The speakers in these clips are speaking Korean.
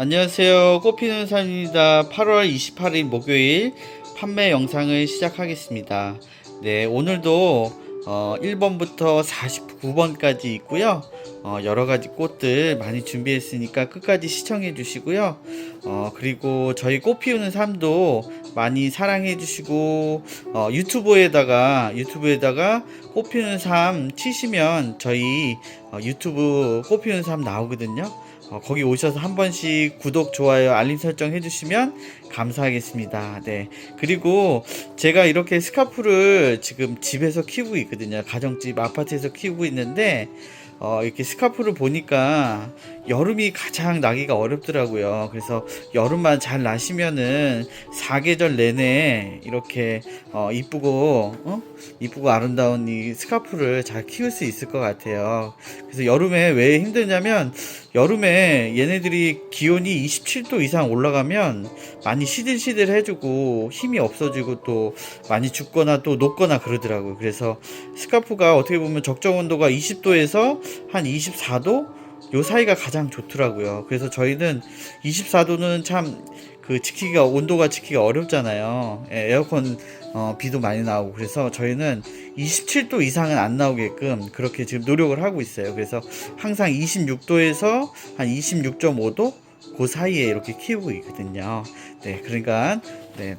안녕하세요. 꽃피는 산입니다. 8월 28일 목요일 판매 영상을 시작하겠습니다. 네, 오늘도 어, 1번부터 49번까지 있고요. 어, 여러 가지 꽃들 많이 준비했으니까 끝까지 시청해 주시고요. 어, 그리고 저희 꽃 피우는 삶도 많이 사랑해 주시고 어, 유튜브에다가 유튜브에다가 꽃 피우는 삶 치시면 저희 어, 유튜브 꽃 피우는 삶 나오거든요. 어, 거기 오셔서 한 번씩 구독, 좋아요, 알림 설정 해주시면 감사하겠습니다. 네. 그리고 제가 이렇게 스카프를 지금 집에서 키우고 있거든요. 가정집 아파트에서 키우고 있는데, 어, 이렇게 스카프를 보니까 여름이 가장 나기가 어렵더라고요. 그래서 여름만 잘 나시면은 사계절 내내 이렇게 어, 이쁘고 어? 이쁘고 아름다운 이 스카프를 잘 키울 수 있을 것 같아요. 그래서 여름에 왜 힘드냐면 여름에 얘네들이 기온이 27도 이상 올라가면 많이 시들시들해지고 힘이 없어지고 또 많이 죽거나 또 녹거나 그러더라고요. 그래서 스카프가 어떻게 보면 적정 온도가 20도에서 한 24도 요 사이가 가장 좋더라고요. 그래서 저희는 24도는 참 그 지키기가 온도가 지키기가 어렵잖아요. 예, 에어컨 어, 비도 많이 나오고 그래서 저희는 27도 이상은 안 나오게끔 그렇게 지금 노력을 하고 있어요. 그래서 항상 26도에서 한 26.5도 그 사이에 이렇게 키우고 있거든요. 네, 그러니까 네.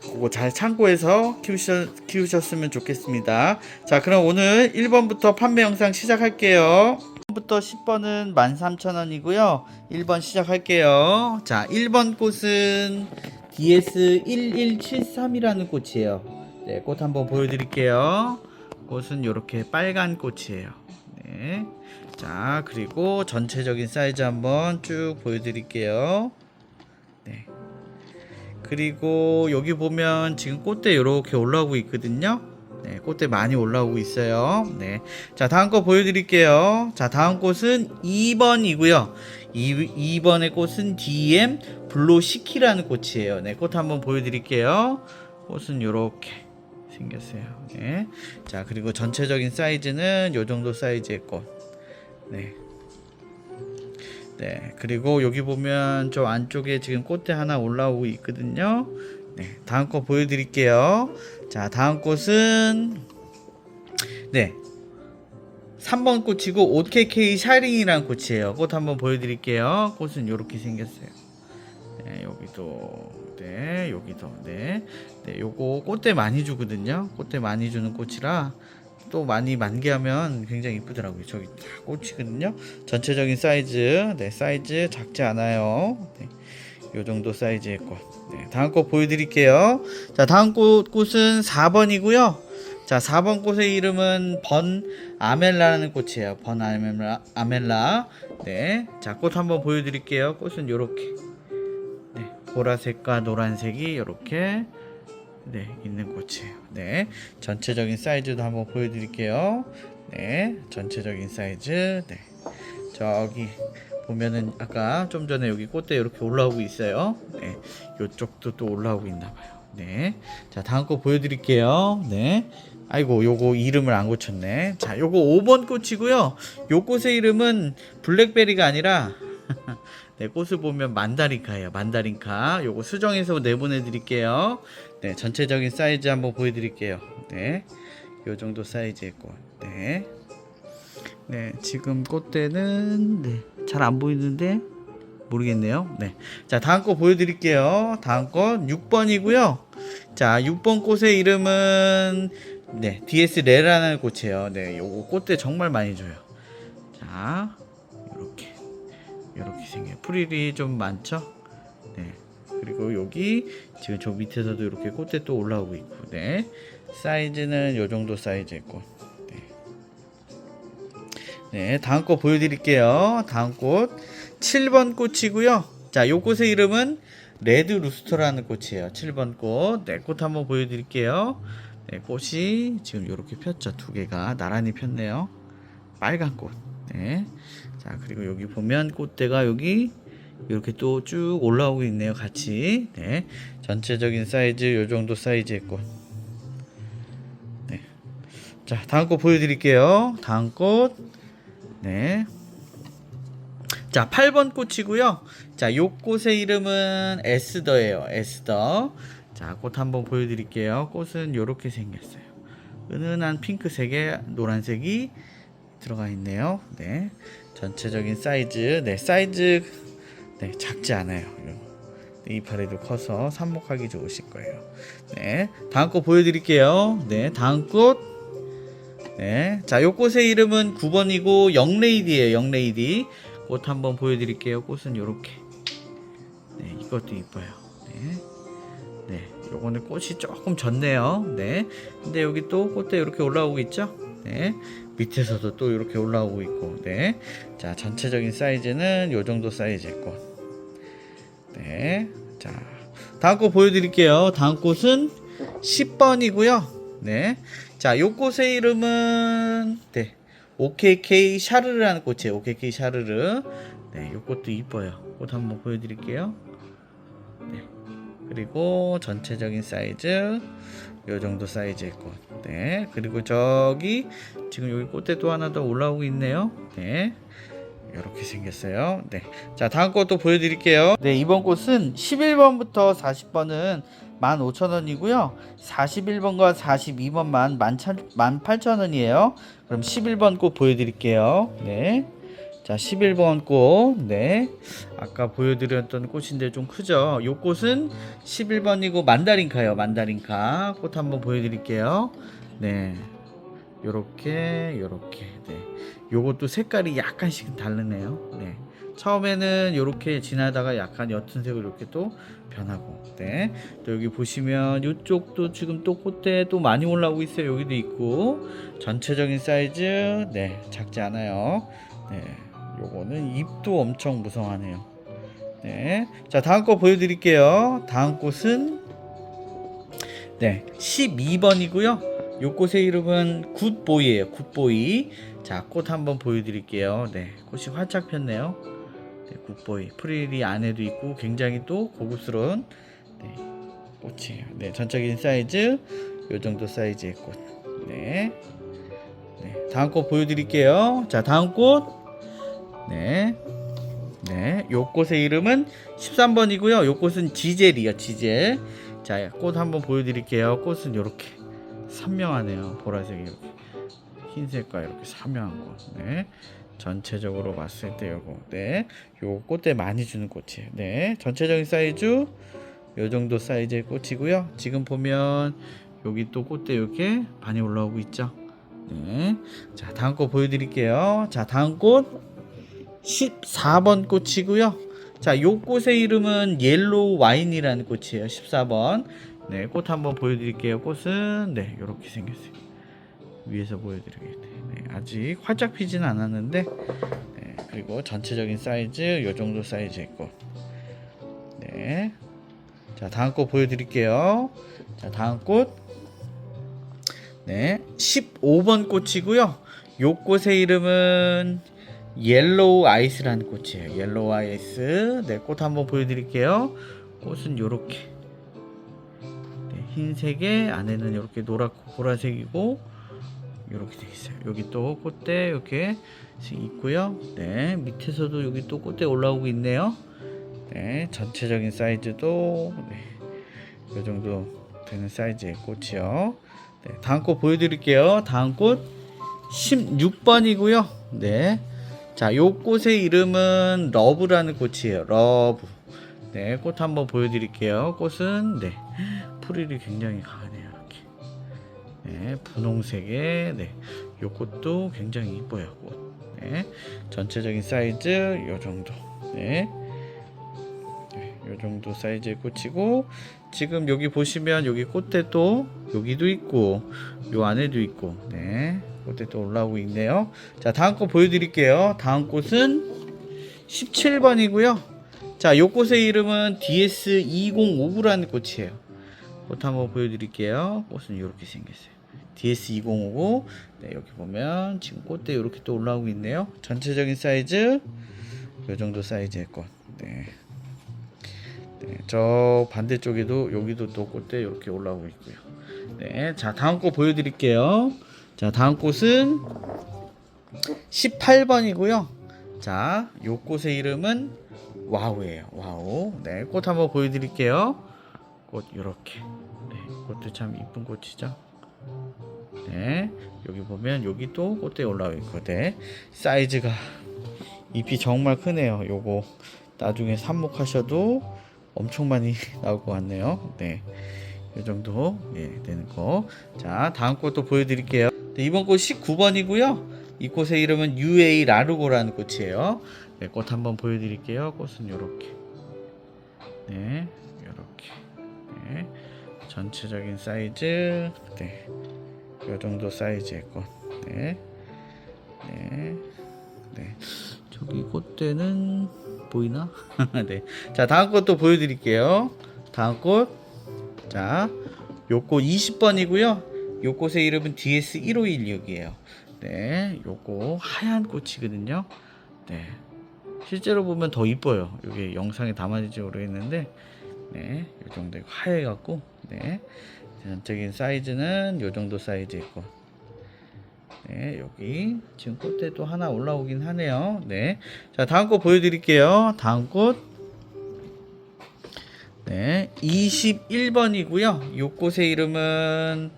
그거 잘 참고해서 키우셨, 키우셨으면 좋겠습니다. 자, 그럼 오늘 1번부터 판매 영상 시작할게요. 1번부터 10번은 13,000원이고요. 1번 시작할게요. 자, 1번 꽃은 DS1173이라는 꽃이에요. 네, 꽃 한번 보여드릴게요. 꽃은 이렇게 빨간 꽃이에요. 네. 자, 그리고 전체적인 사이즈 한번 쭉 보여드릴게요. 네. 그리고 여기 보면 지금 꽃대 이렇게 올라오고 있거든요. 네, 꽃대 많이 올라오고 있어요. 네. 자, 다음 거 보여드릴게요. 자, 다음 꽃은 2번이고요. 2, 2번의 꽃은 DM 블로시키라는 꽃이에요. 네, 꽃 한번 보여드릴게요. 꽃은 이렇게 생겼어요. 네. 자, 그리고 전체적인 사이즈는 이 정도 사이즈의 꽃. 네. 네, 그리고 여기 보면 저 안쪽에 지금 꽃대 하나 올라오고 있거든요. 네, 다음 거 보여드릴게요. 자, 다음 꽃은 네, 3번 꽃이고 OKK 샤링이라는 꽃이에요. 꽃 한번 보여 드릴게요. 꽃은 이렇게 생겼어요. 네, 여기도 네, 여기도 네, 네, 요거 꽃대 많이 주거든요. 꽃대 많이 주는 꽃이라 또 많이 만개하면 굉장히 이쁘더라고요. 저기 다 꽃이거든요. 전체적인 사이즈, 네 사이즈 작지 않아요. 네, 요 정도 사이즈의 꽃. 네, 다음 꽃 보여드릴게요. 자, 다음 꽃 꽃은 4번이고요. 자, 4번 꽃의 이름은 번 아멜라라는 꽃이에요. 번 아멜라, 아멜라. 네, 자, 꽃 한번 보여드릴게요. 꽃은 요렇게. 네, 보라색과 노란색이 이렇게 네, 있는 꽃이에요. 네, 전체적인 사이즈도 한번 보여드릴게요. 네, 전체적인 사이즈. 네, 저기 보면은 아까 좀 전에 여기 꽃대 이렇게 올라오고 있어요. 네, 요쪽도 또 올라오고 있나 봐요. 네, 자 다음 거 보여 드릴게요. 네. 아이고 요거 이름을 안 고쳤네 자 요거 5번 꽃이고요 요 꽃의 이름은 블랙베리가 아니라 네 꽃을 보면 만다린카예요 만다린카 요거 수정해서 내보내 드릴게요 네 전체적인 사이즈 한번 보여 드릴게요 네 요 정도 사이즈의 꽃 네 네 지금 꽃대는 네, 잘 안 보이는데 모르겠네요 네 자 다음 거 보여드릴게요 다음 건 6번이고요 자 6번 꽃의 이름은 네, DS 레라는 꽃이에요. 네, 요거 꽃대 정말 많이 줘요. 자, 이렇게 이렇게 생겨요. 프릴이 좀 많죠? 네. 그리고 여기 지금 저 밑에서도 이렇게 꽃대 또 올라오고 있고, 네. 사이즈는 요 정도 사이즈의 꽃. 네. 네, 다음 꽃 보여드릴게요. 다음 꽃 7번 꽃이고요. 자, 요 꽃의 이름은 레드 루스터라는 꽃이에요. 7번 꽃. 네, 꽃 한번 보여드릴게요. 네, 꽃이 지금 이렇게 폈죠. 두 개가 나란히 폈네요. 빨간 꽃. 네. 자, 그리고 여기 보면 꽃대가 여기 이렇게 또 쭉 올라오고 있네요. 같이. 네. 전체적인 사이즈 요 정도 사이즈의 꽃. 네. 자, 다음 꽃 보여드릴게요. 다음 꽃. 네. 자, 8번 꽃이고요. 자, 요 꽃의 이름은 에스더예요. 에스더. 자, 꽃 한번 보여 드릴게요. 꽃은 요렇게 생겼어요. 은은한 핑크색에 노란색이 들어가 있네요. 네. 전체적인 사이즈. 네, 사이즈 네, 작지 않아요. 네, 이파리도 커서 삽목하기 좋으실 거예요. 네. 다음 꽃 보여 드릴게요. 네, 다음 꽃. 네. 자, 요 꽃의 이름은 9번이고 영레이디예요. 영레이디. 꽃 한번 보여드릴게요. 꽃은 요렇게. 네, 이것도 이뻐요. 네. 네, 요거는 꽃이 조금 졌네요. 네. 근데 여기 또 꽃대 이렇게 올라오고 있죠? 네. 밑에서도 또 이렇게 올라오고 있고. 네. 자, 전체적인 사이즈는 요 정도 사이즈의 꽃. 네. 자, 다음 꽃 보여드릴게요. 다음 꽃은 10번이고요. 네. 자, 요 꽃의 이름은 네. OKK 샤르르라는 꽃이에요. OKK 샤르르. 네, 요 꽃도 이뻐요. 꽃 한번 보여 드릴게요. 네. 그리고 전체적인 사이즈 요 정도 사이즈의 꽃. 네. 그리고 저기 지금 여기 꽃대 또 하나 더 올라오고 있네요. 네. 이렇게 생겼어요. 네. 자, 다음 꽃도 보여드릴게요. 네, 이번 꽃은 11번부터 40번은 15,000원이고요. 41번과 42번만 18,000원이에요. 그럼 11번 꽃 보여드릴게요. 네. 자, 11번 꽃. 네. 아까 보여드렸던 꽃인데 좀 크죠? 요 꽃은 11번이고 만다린카요. 만다린카. 꽃 한번 보여드릴게요. 네. 요렇게, 요렇게. 네. 요것도 색깔이 약간씩 다르네요. 네. 처음에는 이렇게 지나다가 약간 옅은 색으로 이렇게 또 변하고, 네. 또 여기 보시면 이쪽도 지금 또 꽃대 또 많이 올라오고 있어요. 여기도 있고 전체적인 사이즈, 네, 작지 않아요. 네, 요거는 잎도 엄청 무성하네요. 네, 자 다음 거 보여드릴게요. 다음 꽃은 네, 12번이고요. 요 꽃의 이름은 굿보이예요. 굿보이. 자, 꽃 한번 보여드릴게요. 네, 꽃이 활짝 폈네요. 네, 굿보이. 프릴이 안에도 있고 굉장히 또 고급스러운 네, 꽃이에요. 네, 전적인 사이즈 요 정도 사이즈의 꽃. 네. 네, 다음 꽃 보여드릴게요. 자, 다음 꽃. 네. 네, 요 꽃의 이름은 13번이고요. 요 꽃은 지젤이요, 지젤. 자, 꽃 한번 보여드릴게요. 꽃은 이렇게 선명하네요. 보라색이 이렇게 흰색과 이렇게 선명한 꽃. 네, 전체적으로 봤을 때 요거, 네, 요 꽃대 많이 주는 꽃이에요. 네, 전체적인 사이즈 요 정도 사이즈의 꽃이고요. 지금 보면 여기 또 꽃대 이렇게 많이 올라오고 있죠. 네, 자, 다음 꽃 보여드릴게요. 자, 다음 꽃 14번 꽃이고요. 자, 요 꽃의 이름은 옐로우 와인이라는 꽃이에요. 14번. 네, 꽃 한번 보여드릴게요. 꽃은 네, 이렇게 생겼어요. 위에서 보여드리겠네요. 네, 아직 활짝 피지는 않았는데, 네, 그리고 전체적인 사이즈 요 정도 사이즈의 꽃. 네, 자, 다음 꽃 보여드릴게요. 자, 다음 꽃. 네, 15번 꽃이고요. 요 꽃의 이름은 옐로우 아이스라는 꽃이에요. 옐로우 아이스. 네, 꽃 한번 보여드릴게요. 꽃은 요렇게 네, 흰색에 안에는 이렇게 노랗고 보라색이고 이렇게 돼 있어요. 여기 또 꽃대 이렇게 있고요. 네, 밑에서도 여기 또 꽃대 올라오고 있네요. 네, 전체적인 사이즈도 네, 이 정도 되는 사이즈의 꽃이요. 네, 다음 꽃 보여드릴게요. 다음 꽃 16번이고요. 네. 자, 요 꽃의 이름은 러브라는 꽃이에요. 러브. 네, 꽃 한번 보여드릴게요. 꽃은 네, 프릴이 굉장히 강하네요. 네, 분홍색의 네, 요 꽃도 굉장히 이뻐요. 꽃. 네, 전체적인 사이즈 요 정도. 네. 네, 요 정도 사이즈의 꽃이고 지금 여기 보시면 여기 꽃대도 여기도 있고 요 안에도 있고 네 꽃대 또 올라오고 있네요 자 다음 꽃 보여드릴게요 다음 꽃은 17번이고요 자요 꽃의 이름은 DS2059라는 꽃이에요 꽃 한번 보여드릴게요 꽃은 이렇게 생겼어요 DS2059 네 여기 보면 지금 꽃대 이렇게 또 올라오고 있네요 전체적인 사이즈 요 정도 사이즈의 꽃 네. 네, 저 반대쪽에도 여기도 또 꽃대 이렇게 올라오고 있고요. 네, 자 다음 꽃 보여드릴게요. 자 다음 꽃은 18번이고요. 자, 요 꽃의 이름은 와우예요. 와우. 네, 꽃 한번 보여드릴게요. 꽃 이렇게. 네, 꽃도 참 이쁜 꽃이죠. 네, 여기 보면 여기 또 꽃대 올라와 네, 사이즈가 잎이 정말 크네요. 요거 나중에 삽목하셔도 엄청 많이 나올 것 같네요. 네, 이 정도 예, 되는 거. 자, 다음 꽃도 보여드릴게요. 네, 이번 꽃 19번이고요. 이 꽃의 이름은 UA 라루고라는 꽃이에요. 네, 꽃 한번 보여드릴게요. 꽃은 이렇게. 네, 이렇게. 네, 전체적인 사이즈. 네, 이 정도 사이즈의 꽃. 네, 네, 네. 저기 꽃대는 보이나? 네. 자, 다음 꽃도 보여드릴게요. 다음 꽃. 자, 요 꽃 20번이고요. 요 꽃의 이름은 DS1516이에요. 네, 요거 하얀 꽃이거든요. 네. 실제로 보면 더 이뻐요. 이게 영상에 담아질지 모르겠는데, 네, 요 정도 하얘 갖고, 네, 전적인 사이즈는 요 정도 사이즈 있고, 네, 여기 지금 꽃대도 하나 올라오긴 하네요. 네, 자 다음 꽃 보여드릴게요. 다음 꽃, 네, 21번이고요. 요 꽃의 이름은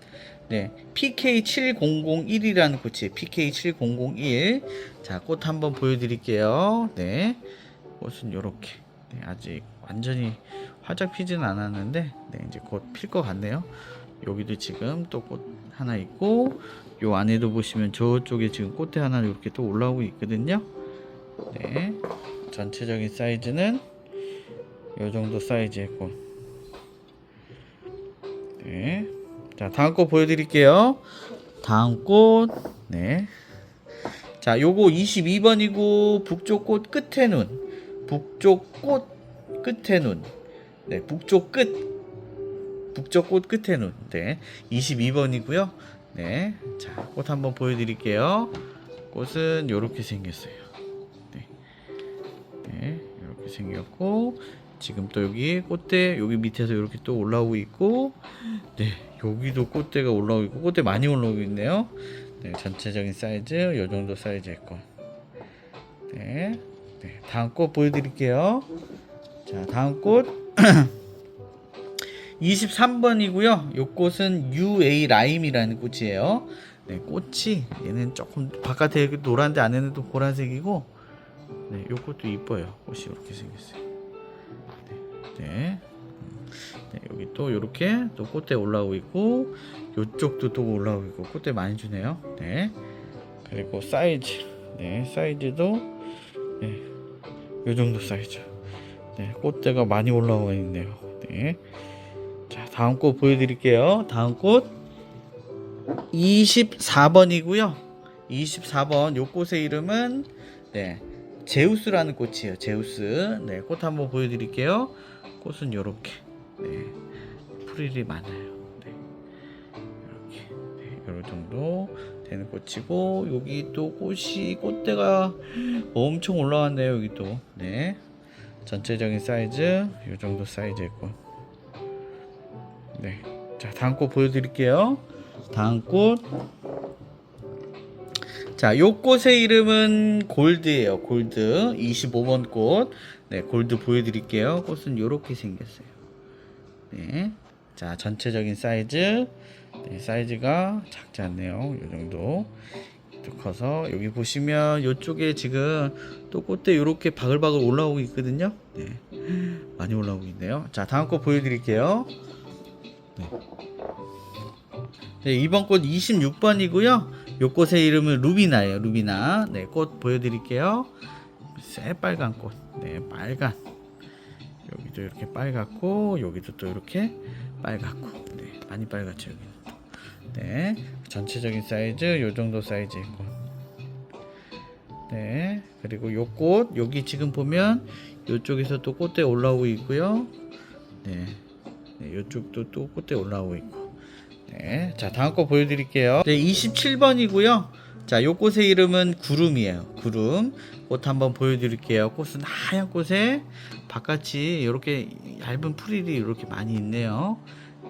네, PK7001이라는 꽃이에요. PK7001. 자, 꽃 한번 보여드릴게요. 네, 꽃은 요렇게. 네, 아직 완전히 활짝 피지는 않았는데, 네, 이제 곧 필 것 같네요. 여기도 지금 또 꽃 하나 있고, 요 안에도 보시면 저쪽에 지금 꽃대 하나 이렇게 또 올라오고 있거든요. 네, 전체적인 사이즈는 요 정도 사이즈의 꽃. 네. 자, 다음 꽃 보여드릴게요. 다음 꽃, 네. 자, 요거 22번이고, 북쪽 꽃 끝에 눈. 북쪽 꽃 끝에 눈. 네, 북쪽 끝. 북쪽 꽃 끝에 눈. 네. 22번이고요. 네. 자, 꽃 한번 보여드릴게요. 꽃은 요렇게 생겼어요. 네. 네, 이렇게 생겼고, 지금 또 여기 꽃대 여기 밑에서 이렇게 또 올라오고 있고 네 여기도 꽃대가 올라오고 있고 꽃대 많이 올라오고 있네요 네 전체적인 사이즈 요 정도 사이즈 있고 네, 네 다음 꽃 보여드릴게요 자 다음 꽃 23번이고요 요 꽃은 UA 라임이라는 꽃이에요 네 꽃이 얘는 조금 바깥에 노란데 안에는 또 보라색이고 네, 요 꽃도 이뻐요 꽃이 이렇게 생겼어요 네. 음, 네, 여기 또 이렇게 또 꽃대 올라오고 있고 이쪽도 또 올라오고 있고 꽃대 많이 주네요. 네. 그리고 사이즈, 네 사이즈도 네, 이 정도 사이즈. 네, 꽃대가 많이 올라와 있네요. 네. 자, 다음 꽃 보여드릴게요. 다음 꽃 24번이고요. 24번 요 꽃의 이름은 네 제우스라는 꽃이에요. 제우스. 네, 꽃 한번 보여드릴게요. 꽃은 요렇게 네, 풀이 많아요. 네, 이렇게 네, 요런 정도 되는 꽃이고 여기 또 꽃이 꽃대가 엄청 올라왔네요. 여기 또 네, 전체적인 사이즈 요 정도 사이즈의 꽃. 네, 자 다음 꽃 보여드릴게요. 다음 꽃. 자, 요 꽃의 이름은 골드예요. 골드. 25번 꽃. 네, 골드 보여드릴게요. 꽃은 요렇게 생겼어요. 네. 자, 전체적인 사이즈. 네, 사이즈가 작지 않네요. 요 정도. 또 커서 여기 보시면 요쪽에 지금 또 꽃대 요렇게 바글바글 올라오고 있거든요. 네. 많이 올라오고 있네요. 자, 다음 꽃 보여드릴게요. 네. 네, 이번 꽃 26번이고요. 요 꽃의 이름은 루비나예요. 루비나. 네, 꽃 보여드릴게요. 새빨간 꽃. 네, 빨간. 여기도 이렇게 빨갛고 여기도 또 이렇게 빨갛고. 네, 많이 빨갛죠 여기는. 네, 전체적인 사이즈 요 정도 사이즈의 꽃. 네, 그리고 요 꽃 여기 지금 보면 요쪽에서 또 꽃대 올라오고 있고요. 네, 네 요쪽도 또 꽃대 올라오고 있고. 네, 자 다음 거 보여드릴게요. 네, 27번이고요. 자, 요 꽃의 이름은 구름이에요. 구름. 꽃 한번 보여드릴게요. 꽃은 하얀 꽃에 바깥이 이렇게 얇은 풀이 이렇게 많이 있네요.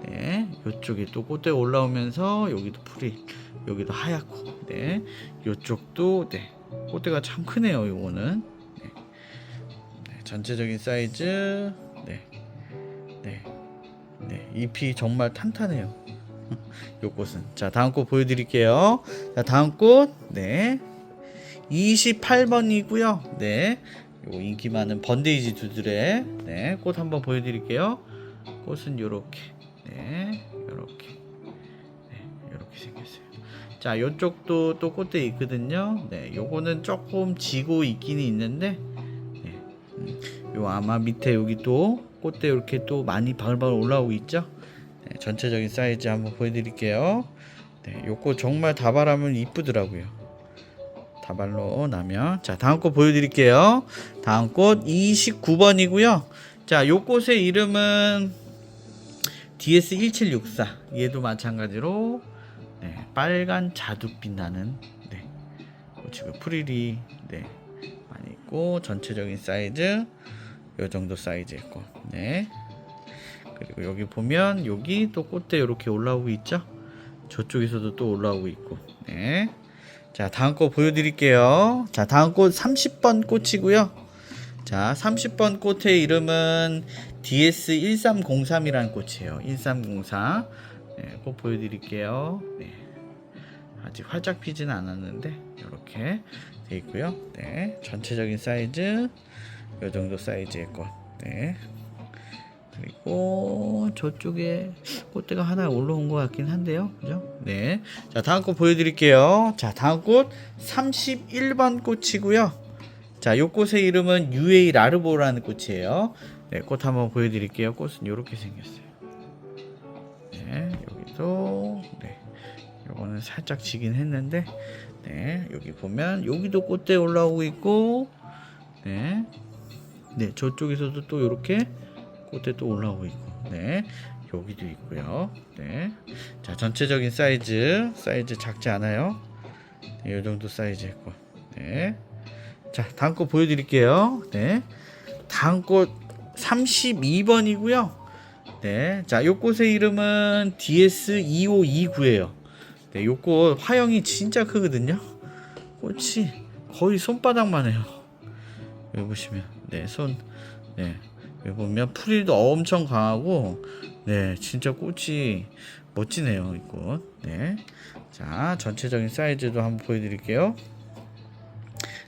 네, 요쪽에 또 꽃대 올라오면서 여기도 풀이 여기도 하얗고, 네, 요쪽도 네, 꽃대가 참 크네요. 요거는. 네. 네, 전체적인 사이즈. 네. 네. 네. 잎이 정말 탄탄해요. 요 꽃은. 자, 다음 꽃 보여드릴게요. 자, 다음 꽃. 네. 28번이고요. 네. 요 인기 많은 번데이지 두들의 네, 꽃 한번 보여드릴게요. 꽃은 요렇게. 네. 요렇게. 네. 요렇게 생겼어요. 자, 요쪽도 또 꽃대 있거든요. 네. 요거는 조금 지고 있기는 있는데 네. 음, 요 아마 밑에 여기 또 꽃대 이렇게 또 많이 바글바글 올라오고 있죠. 네, 전체적인 사이즈 한번 보여드릴게요. 네, 요거 정말 다발하면 이쁘더라고요. 다발로 나면 자 다음 꽃 보여드릴게요. 다음 꽃 29번이고요. 자, 요 꽃의 이름은 DS1764. 얘도 마찬가지로 네, 빨간 자두빛 나는 네, 지금 프릴이 네, 많이 있고 전체적인 사이즈 요 정도 사이즈의 꽃. 네. 그리고 여기 보면 여기 또 꽃대 이렇게 올라오고 있죠. 저쪽에서도 또 올라오고 있고. 네. 자, 다음 꽃 보여드릴게요. 자, 다음 꽃 30번 꽃이고요. 자, 30번 꽃의 이름은 DS1303이라는 꽃이에요. 1304. 네, 꽃 보여드릴게요. 네. 아직 활짝 피지는 않았는데 이렇게 돼 있고요. 네, 전체적인 사이즈 요 정도 사이즈의 꽃. 네. 그리고 저쪽에 꽃대가 하나 올라온 것 같긴 한데요. 그죠? 네. 자, 다음 꽃 보여드릴게요. 자, 다음 꽃 31번 꽃이고요. 자, 요 꽃의 이름은 UA 라르보라는 꽃이에요. 네, 꽃 한번 보여드릴게요. 꽃은 이렇게 생겼어요. 네, 여기도 네, 요거는 살짝 지긴 했는데, 네, 여기 보면 여기도 꽃대 올라오고 있고, 네, 네, 저쪽에서도 또 이렇게 꽃대 또 올라오고 있고, 네, 여기도 있고요. 네, 자, 전체적인 사이즈, 사이즈 작지 않아요. 네, 이 정도 사이즈의 꽃. 네. 자, 다음 꽃 보여드릴게요. 네. 다음 꽃 32번이고요. 네. 자, 요 꽃의 이름은 DS2529예요. 네, 요 꽃 화형이 진짜 크거든요. 꽃이 거의 손바닥만 해요. 여기 보시면. 네, 손. 네. 여기 보면 풀이도 엄청 강하고 네, 진짜 꽃이 멋지네요, 이 꽃. 네. 자, 전체적인 사이즈도 한번 보여 드릴게요.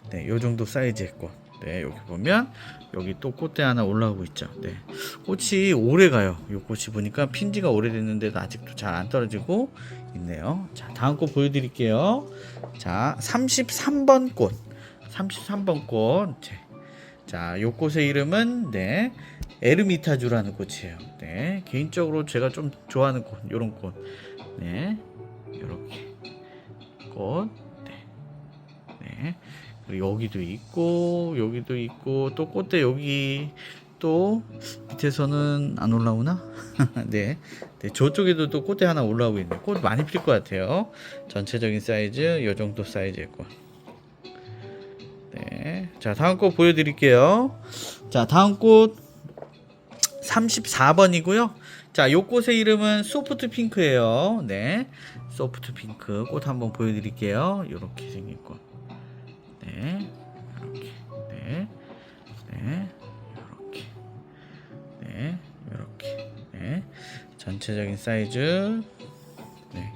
네, 요 정도 사이즈의 꽃. 네, 여기 보면 여기 또 꽃대 하나 올라오고 있죠. 네, 꽃이 오래 가요. 요 꽃이 보니까 핀지가 오래됐는데도 아직도 잘 안 떨어지고 있네요. 자, 다음 꽃 보여드릴게요. 자, 33번 꽃. 33번 꽃. 네. 자, 요 꽃의 이름은 네, 에르미타주라는 꽃이에요. 네, 개인적으로 제가 좀 좋아하는 꽃, 요런 꽃. 네, 요렇게 꽃. 네, 네. 그리고 여기도 있고 여기도 있고 또 꽃대 여기 또 밑에서는 안 올라오나? 네. 네, 저쪽에도 또 꽃대 하나 올라오고 있네. 꽃 많이 필 것 같아요. 전체적인 사이즈 요 정도 사이즈의 꽃. 네. 자, 다음 꽃 보여드릴게요. 자, 다음 꽃 34번이고요. 자, 요 꽃의 이름은 소프트 핑크예요. 네. 소프트 핑크 꽃 한번 보여드릴게요. 요렇게 생긴 꽃. 네. 이렇게. 네. 네. 요렇게. 네. 요렇게. 네. 전체적인 사이즈. 네.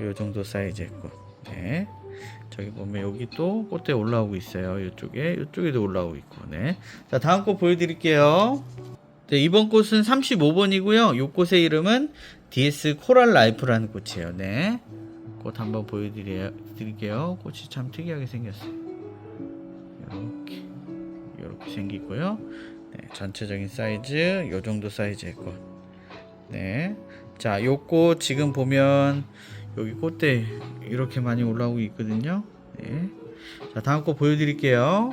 요 정도 사이즈의 꽃. 네. 저기 보면 여기 또 꽃대 올라오고 있어요. 이쪽에 이쪽에도 올라오고 있고. 네. 자, 다음 꽃 보여 드릴게요. 네, 이번 꽃은 35번이고요. 이 꽃의 이름은 DS 코랄 라이프라는 꽃이에요. 네. 꽃 한번 보여드릴게요. 꽃이 참 특이하게 생겼어요. 이렇게 이렇게 생기고요. 네, 전체적인 사이즈 요 정도 사이즈의 꽃. 네. 자, 요꽃 지금 보면 여기 꽃대 이렇게 많이 올라오고 있거든요. 네. 자, 다음 꽃 보여드릴게요.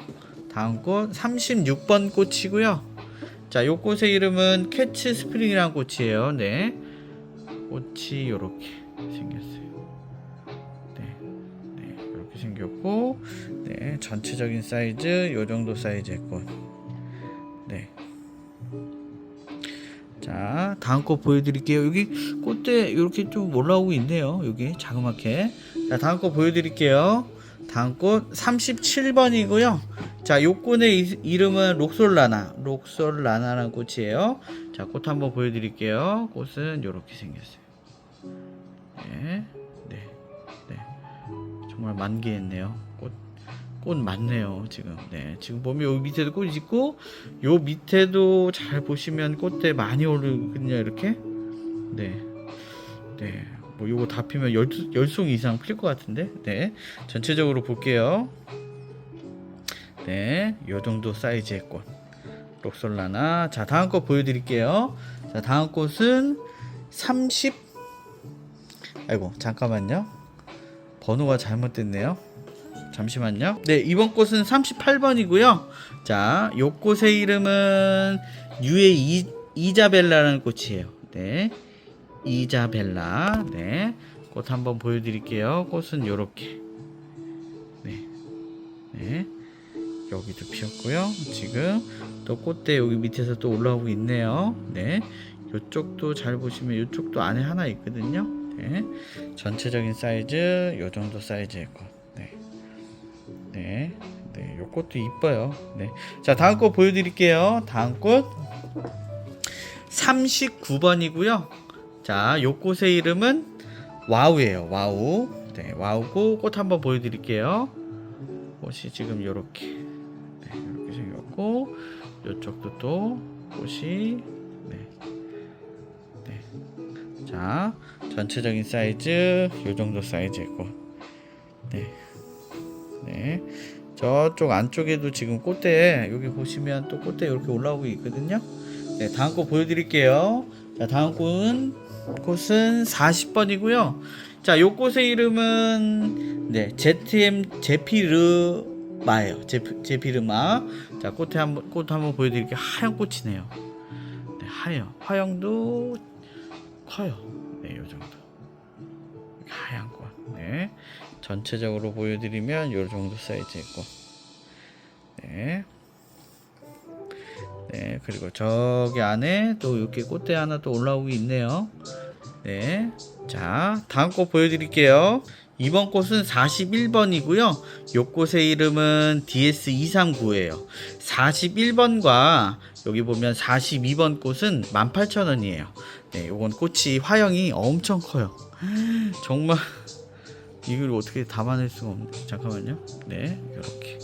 다음 꽃 36번 꽃이고요. 자, 요 꽃의 이름은 캐치 스프링이라는 꽃이에요. 네. 꽃이 이렇게 생겼어요. 네. 네. 이렇게 생겼고 네, 전체적인 사이즈 요 정도 사이즈의 꽃. 자, 다음 꽃 보여 드릴게요. 여기 꽃대 이렇게 좀 올라오고 있네요. 여기 자그맣게. 자, 다음 꽃 보여 드릴게요. 다음 꽃 37번이고요. 자, 요 꽃의 이- 이름은 록솔라나. 록솔라나라는 꽃이에요. 자, 꽃 한번 보여드릴게요. 꽃은 이렇게 생겼어요. 네, 네, 네. 정말 만개했네요. 꽃, 꽃 많네요. 지금. 네, 지금 보면 여기 밑에도 꽃이 있고, 요 밑에도 잘 보시면 꽃대 많이 오르거든요. 이렇게. 네, 네. 뭐 요거 다 피면 열, 열송 이상 필 것 같은데. 네, 전체적으로 볼게요. 네, 요 정도 사이즈의 꽃. 록솔라나. 자, 다음 꽃 보여드릴게요. 자, 다음 꽃은 30. 아이고, 잠깐만요. 번호가 잘못됐네요. 잠시만요. 네, 이번 꽃은 38번이고요. 자, 요 꽃의 이름은 유의 이, 이자벨라라는 꽃이에요. 네. 이자벨라. 네. 꽃 한번 보여 드릴게요. 꽃은 요렇게. 네. 네. 여기도 피었고요. 지금 또 꽃대 여기 밑에서 또 올라오고 있네요. 네. 요쪽도 잘 보시면 요쪽도 안에 하나 있거든요. 네. 전체적인 사이즈 요 정도 사이즈의 꽃. 네. 네. 네. 요 꽃도 이뻐요. 네. 자, 다음 꽃 보여 드릴게요. 다음 꽃 39번이고요. 자, 요 꽃의 이름은 와우예요. 와우. 네, 와우고 꽃 한번 보여 드릴게요. 꽃이 지금 요렇게 네, 이렇게 생겼고 이쪽도 또 꽃이 네. 네. 자, 전체적인 사이즈 요 정도 사이즈의 꽃. 네. 네. 저쪽 안쪽에도 지금 꽃대 여기 보시면 또 꽃대 이렇게 올라오고 있거든요. 네, 다음 꽃 보여드릴게요. 자, 다음 꽃은 꽃은 40번이고요. 자, 요 꽃의 이름은 네, ZM 제피르마예요. 제피, 제피르마. 자, 꽃에 한번 꽃 한번 보여드릴게요. 하얀 꽃이네요. 네, 하얘요. 화형도 커요. 네, 요 정도. 하얀 꽃. 네. 전체적으로 보여드리면 요 정도 사이즈의 꽃. 네. 네, 그리고 저기 안에 또 이렇게 꽃대 하나 또 올라오고 있네요. 네. 자, 다음 꽃 보여드릴게요. 이번 꽃은 41번이고요. 요 꽃의 이름은 DS239예요. 41번과 여기 보면 42번 꽃은 18,000원이에요. 네, 요건 꽃이 화형이 엄청 커요. 정말 이걸 어떻게 담아낼 수가 없네. 잠깐만요. 네, 이렇게.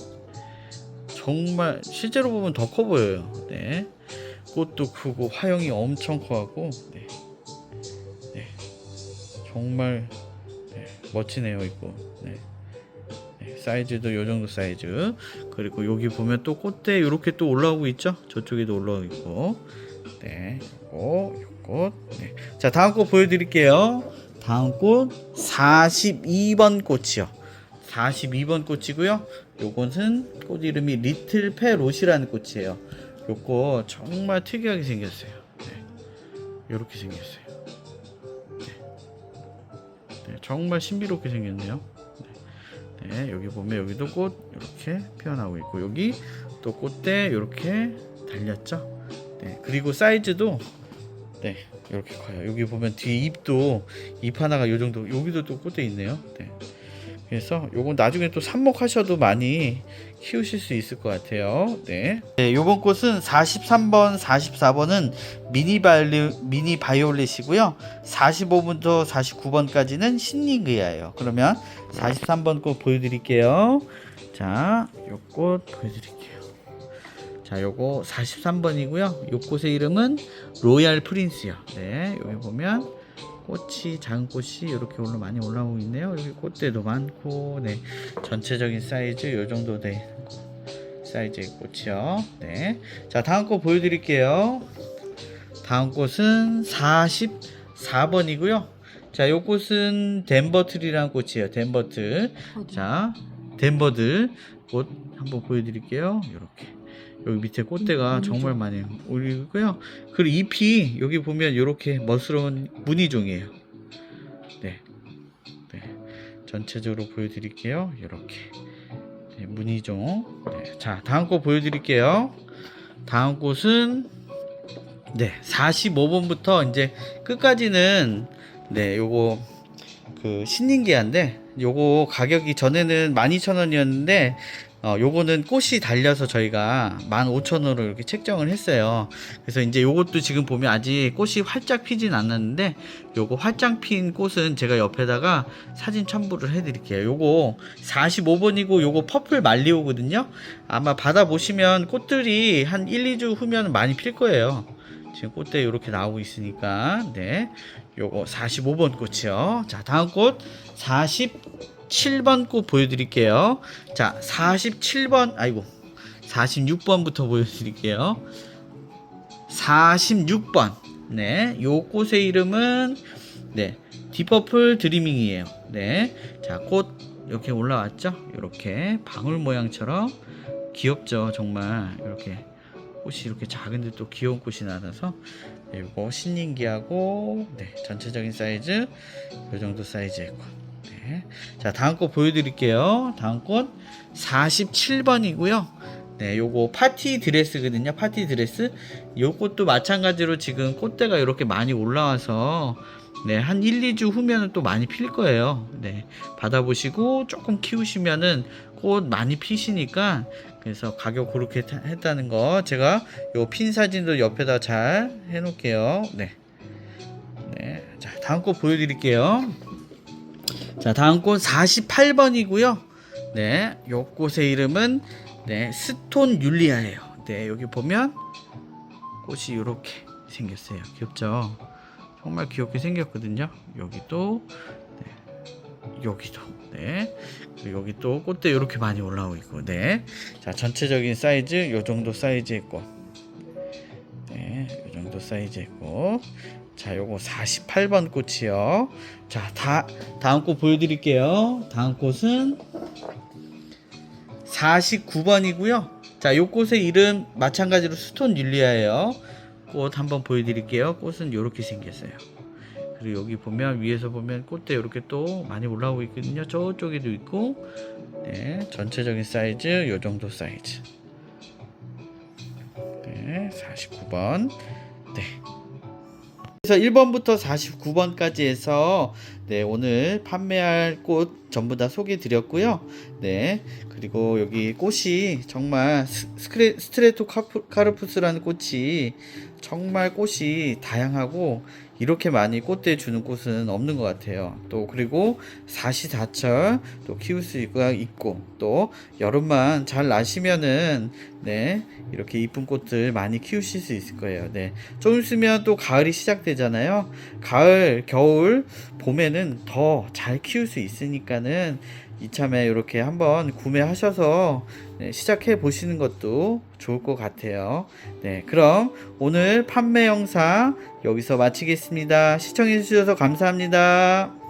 정말 실제로 보면 더 커 보여요. 네. 꽃도 크고 화형이 엄청 커갖고 네. 네. 정말 네. 멋지네요 이거. 네. 네. 사이즈도 요 정도 사이즈. 그리고 여기 보면 또 꽃대 이렇게 또 올라오고 있죠. 저쪽에도 올라오고 있고. 네. 요거 요꽃. 네. 자 다음 꽃 보여드릴게요. 다음 꽃 42번 꽃이요. 42번 꽃이고요. 요것은 꽃 이름이 리틀 페롯이라는 꽃이에요. 요거 정말 특이하게 생겼어요. 네. 요렇게 생겼어요. 네. 네, 정말 신비롭게 생겼네요. 네. 네, 여기 보면 여기도 꽃 이렇게 피어나고 있고 여기 또 꽃대 이렇게 달렸죠. 네, 그리고 사이즈도 네, 이렇게 커요. 여기 보면 뒤에 잎도 잎 하나가 요 정도 여기도 또 꽃대 있네요. 네. 그래서 요건 나중에 또 삽목하셔도 많이 키우실 수 있을 것 같아요. 네. 네, 요번 꽃은 43번, 44번은 미니 바이올리, 미니 바이올렛이고요. 45번부터 49번까지는 신닝그야예요. 그러면 43번 꽃 보여드릴게요. 자, 요 꽃 보여드릴게요. 자, 요거 43번이고요. 요 꽃의 이름은 로얄 프린스요. 네, 여기 보면 꽃이 작은 꽃이 이렇게 올라 많이 올라오고 있네요. 여기 꽃대도 많고, 네 전체적인 사이즈 요 정도 돼 사이즈의 꽃이요. 네, 자 다음 꽃 보여드릴게요. 다음 꽃은 44번이고요. 자, 요 꽃은 덴버틀이라는 꽃이에요. 덴버틀. 자, 덴버들 꽃 한번 보여드릴게요. 이렇게. 여기 밑에 꽃대가 음, 정말 많이 올리고요. 그리고 잎이 여기 보면 이렇게 멋스러운 무늬종이에요. 네, 네, 전체적으로 보여드릴게요. 이렇게 네, 무늬종. 네, 자, 다음 꽃 보여드릴게요. 다음 꽃은 네, 45번부터 이제 끝까지는 네, 요거 그 신nin계한데 요거 가격이 전에는 12,000원이었는데 어, 요거는 꽃이 달려서 저희가 15,000원으로 이렇게 책정을 했어요. 그래서 이제 요것도 지금 보면 아직 꽃이 활짝 피진 않았는데 요거 활짝 핀 꽃은 제가 옆에다가 사진 첨부를 해드릴게요. 요거 45번이고 요거 퍼플 말리오거든요. 아마 받아보시면 꽃들이 한 1, 2주 후면 많이 필 거예요. 지금 꽃대 이렇게 나오고 있으니까 네 요거 45번 꽃이요 자 다음 꽃 47번 꽃 보여드릴게요. 자 47번 아이고 46번부터 보여드릴게요. 46번. 네 요 꽃의 이름은 네 디퍼플 드리밍이에요. 네 자 꽃 이렇게 올라왔죠? 이렇게 방울 모양처럼 귀엽죠 정말. 이렇게 꽃이 이렇게 작은데 또 귀여운 꽃이 나서 이거 신nin기하고 네, 전체적인 사이즈 이 정도 사이즈의 꽃. 네. 자 다음 꽃 보여드릴게요. 다음 꽃 47번이고요. 네, 요거 파티 드레스거든요. 파티 드레스. 요 꽃도 마찬가지로 지금 꽃대가 이렇게 많이 올라와서 네, 한 1, 2주 후면은 또 많이 필 거예요. 네, 받아보시고 조금 키우시면은 꽃 많이 피시니까 그래서 가격 그렇게 타- 했다는 거 제가 요 핀 사진도 옆에다 잘 해놓을게요. 네. 네. 자, 다음 꽃 보여드릴게요. 자, 다음 꽃 48번이고요. 네, 요 꽃의 이름은 네, 스톤 율리아예요. 네, 여기 보면 꽃이 이렇게 생겼어요. 귀엽죠? 정말 귀엽게 생겼거든요. 여기도, 네, 여기도, 네. 여기 또 꽃대 이렇게 많이 올라오고 있고, 네. 자, 전체적인 사이즈 요 정도 사이즈의 꽃. 네, 요 정도 사이즈의 꽃. 자, 요거 48번 꽃이요. 자, 다 다음 꽃 보여 드릴게요. 다음 꽃은 49번이고요. 자, 요 꽃의 이름 마찬가지로 스톤 율리아예요. 꽃 한번 보여 드릴게요. 꽃은 이렇게 생겼어요. 그리고 여기 보면 위에서 보면 꽃대 이렇게 또 많이 올라오고 있거든요. 저쪽에도 있고, 네, 전체적인 사이즈 요 정도 사이즈. 네, 49번. 네. 그래서 1번부터 49번까지 해서 네, 오늘 판매할 꽃 전부 다 소개해 드렸고요. 네. 그리고 여기 꽃이 정말 스트레토 카르푸스라는 꽃이 정말 꽃이 다양하고 이렇게 많이 꽃대 주는 꽃은 없는 것 같아요. 또 그리고 사시사철 또 키울 수가 있고 또 여름만 잘 나시면은 네 이렇게 이쁜 꽃들 많이 키우실 수 있을 거예요. 네. 좀 있으면 또 가을이 시작되잖아요. 가을, 겨울, 봄에는 더 잘 키울 수 있으니까는 이참에 이렇게 한번 구매하셔서 네, 시작해 보시는 것도 좋을 것 같아요. 네, 그럼 오늘 판매 영상 여기서 마치겠습니다. 시청해 주셔서 감사합니다.